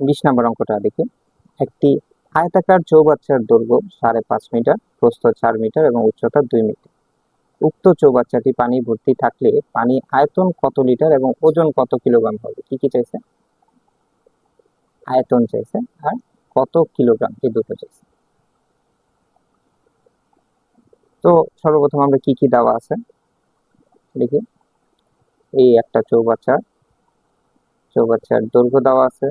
বিশ নম্বর অঙ্কটা দেখি। একটি আয়তাকার চৌবাচ্চার দৈর্ঘ্য সাড়ে পাঁচ মিটার, প্রস্থ চার মিটার এবং উচ্চতা দুই মিটার। উক্ত চৌবাচ্চাটি পানি ভর্তি থাকলে পানি আয়তন কত লিটার এবং ওজন কত কিলোগ্রাম হবে? কি কি চাইছে? আয়তন চাইছে আর কত কিলোগ্রাম? এই দুটো চাইছে। তো সর্বপ্রথম আমরা কি কি দেওয়া আছে? দেখি। এই একটা চৌবাচ্চা চৌবাচ্চার দৈর্ঘ্য দেওয়া আছে।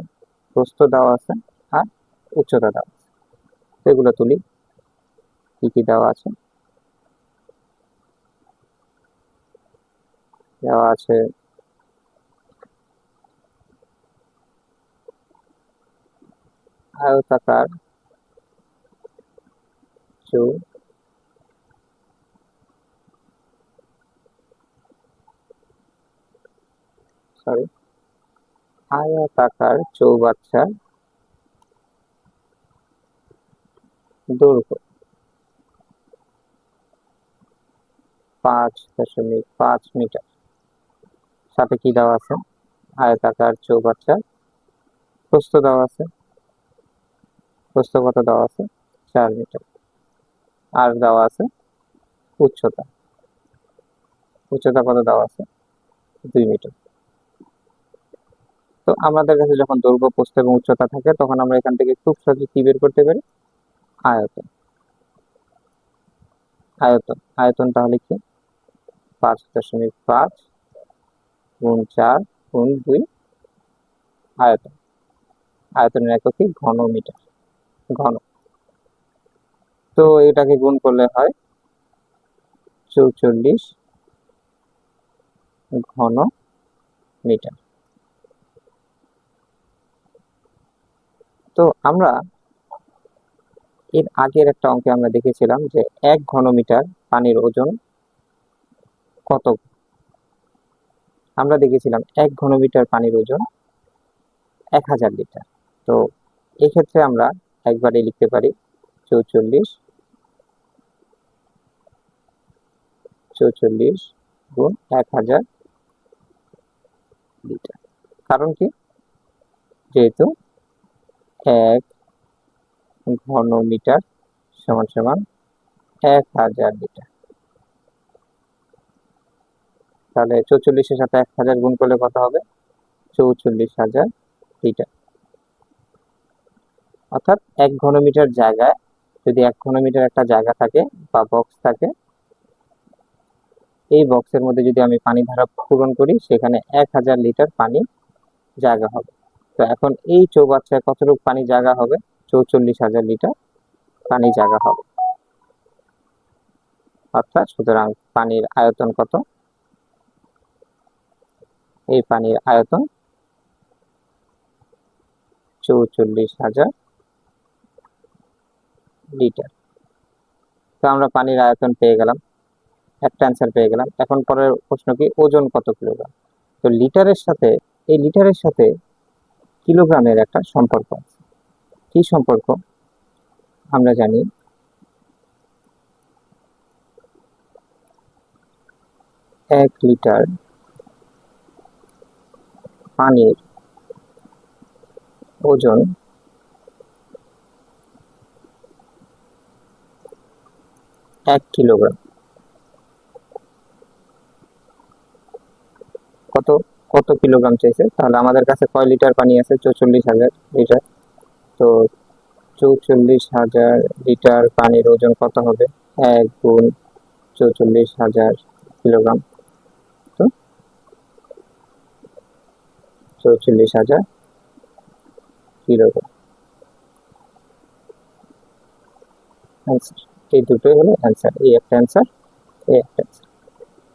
প্রস্থ দেওয়া আছে আর উচ্চতা দেওয়া আছে। এগুলো তুলি। কি কি দেওয়া আছে? দেওয়া আছে আয়তাকার আয়তাকার চৌবাচ্চা দৈর্ঘ্য পাঁচ দশমিক পাঁচ মিটার। সাথে কি দেওয়া আছে? আয়তাকার চৌবাচ্চা। প্রস্থ দেওয়া আছে। প্রস্থ কত দেওয়া আছে? চার মিটার। আর দেওয়া আছে? উচ্চতা। উচ্চতা কত দেওয়া আছে? দুই মিটার। তো আমাদের কাছে যখন দৈর্ঘ্য, প্রস্থ এবং উচ্চতা থাকে, তখন আমরা এখান থেকে খুব সহজে কি বের করতে পারি? আয়তন। আয়তন। আয়তন তাহলে কি? পাঁচ দশমিক পাঁচ গুণ চার গুণ দুই আয়তন। আয়তনের একক কি? ঘন মিটার ঘন। তো এটাকে গুণ করলে হয় চৌচল্লিশ ঘন মিটার তো আমরা এর আগের একটা অঙ্কে আমরা দেখেছিলাম যে এক ঘনমিটার পানির ওজন কত? আমরা দেখেছিলাম এক ঘনমিটার পানির ওজন এক হাজার লিটার। তো এক্ষেত্রে আমরা একবারে লিখতে পারি চৌচল্লিশ চৌচল্লিশ গুণ এক হাজার লিটার। কারণ কি? যেহেতু এক ঘন মিটার সমান সমান এক হাজার লিটার তাহলে চৌচল্লিশের সাথে এক হাজার গুণ করলে কত হবে? চৌচল্লিশ হাজার লিটার অর্থাৎ এক ঘনমিটার জায়গায় যদি এক ঘনমিটার একটা জায়গা থাকে বা বক্স থাকে, এই বক্সের মধ্যে যদি আমি পানি ধারা পূরণ করি, সেখানে এক হাজার লিটার পানি জায়গা হবে। তো এখন এই চৌবাচ্চায় কতটুকু পানি জায়গা হবে? চৌচল্লিশ হাজার লিটার পানি জায়গা হবে। অর্থাৎ সুতরাং পানির আয়তন কত? এই পানির আয়তন চৌচল্লিশ হাজার লিটার। তো আমরা পানির আয়তন পেয়ে গেলাম। একটা অ্যান্সার পেয়ে গেলাম। এখন পরের প্রশ্ন কি, ওজন কত কিলোগ্রাম? তো লিটারের সাথে, এই লিটারের সাথে কিলোগ্রামের একটা সম্পর্ক আছে। কি সম্পর্ক? আমরা জানি এক লিটার পানির ওজন এক কিলোগ্রাম। কত? কত কিলোগ্রাম চাইছে? তাহলে আমাদের কাছে কয় লিটার পানি আছে? চৌচল্লিশ হাজার লিটার। তো চৌচল্লিশ হাজার লিটার পানির ওজন কত হবে? এক গুণ চৌচল্লিশ হাজার কিলোগ্রাম। তো চৌচল্লিশ হাজার কিলোগ্রাম। অ্যান্সার এই দুটোই হলো অ্যান্সার এই একটা অ্যান্সার এই একটা